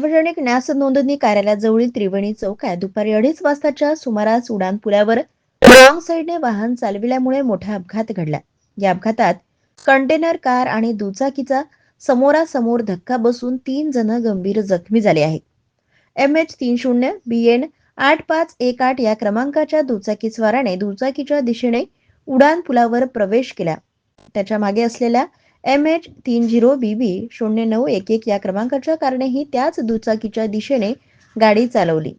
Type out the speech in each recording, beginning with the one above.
सार्वजनिक न्यास नोंदणी कार्यालयाजवळील त्रिवेणी चौकात दुपारी अडीच वाजताच्या सुमारास उडान पुलावर रॉंग साईडने वाहन चालविल्यामुळे मोठा अपघात घडला. या अपघातात कंटेनर कार आणि दुचाकीचा समोरासमोर धक्का बसून तीन जण गंभीर जखमी झाले आहेत. एम एच तीन शून्य बी एन आठ पाच एक आठ या क्रमांकाच्या दुचाकी स्वाराने दुचाकीच्या दिशेने उडान पुलावर प्रवेश केला. त्याच्यामागे असलेल्या एम एच तीन झिरो बी बी शून्य नऊ एक एक या क्रमांकाच्या कारणेही त्याच दुचाकीच्या दिशेने गाडी चालवली.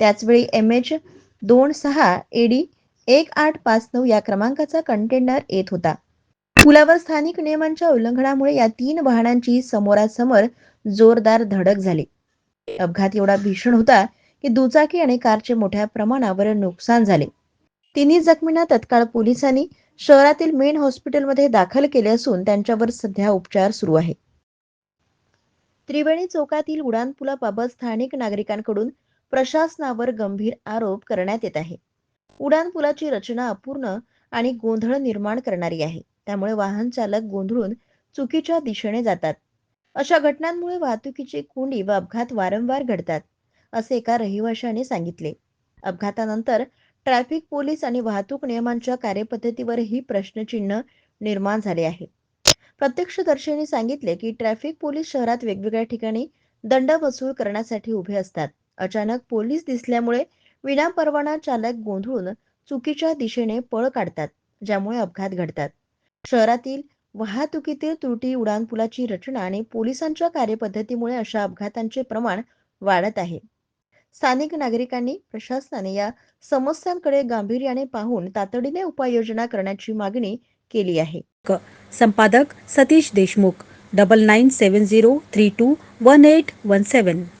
त्याचवेळी एम एच दोन सहा एडी एक आठ पाच नऊ या क्रमांकाचा कंटेनर येत होता. पुलावर स्थानिक नियमांच्या उल्लंघनामुळे या तीन वाहनांची समोरासमोर जोरदार धडक झाली. अपघात एवढा भीषण होता की दुचाकी आणि कारचे मोठ्या प्रमाणावर नुकसान झाले. तिन्ही जखमींना तत्काळ पोलिसांनी शहरातील मेन हॉस्पिटलमध्ये दाखल केले असून त्यांच्यावर सध्या उपचार सुरू आहे त्रिवेणी चौकातील उडान स्थानिक नागरिकांकडून प्रशासनावर गंभीर आरोप करण्यात येत आहे. उडान रचना अपूर्ण आणि गोंधळ निर्माण करणारी आहे. त्यामुळे वाहन चालक गोंधळून चुकीच्या दिशेने जातात. अशा घटनांमुळे वाहतुकीची कोंडी व वा अपघात वारंवार घडतात असे एका रहिवाशाने सांगितले. अपघातानंतर ट्रॅफिक पोलीस आणि वाहतूक नियमांच्या कार्यपद्धतीवरही प्रश्नचिन्ह निर्माण झाले आहे. प्रत्यक्षदर्शींनी सांगितले की ट्रॅफिक पोलीस शहरात वेगवेगळ्या ठिकाणी दंड वसूल करण्यासाठी उभे असतात. अचानक पोलीस दिसल्यामुळे विनापरवाना चालक गोंधळून चुकीच्या दिशेने पळ काढतात ज्यामुळे अपघात घडतात. शहरातील वाहतुकीतील त्रुटी उडानपुलाची रचना आणि पोलिसांच्या कार्यपद्धतीमुळे अशा अपघातांचे प्रमाण वाढत आहे. स्थानिक नागरिकांनी प्रशासनाने या समस्यांकडे गांभीर्याने पाहून तातडीने उपाययोजना करण्याची मागणी केली आहे. संपादक Satish Deshmukh double nine seven zero three two one eight one seven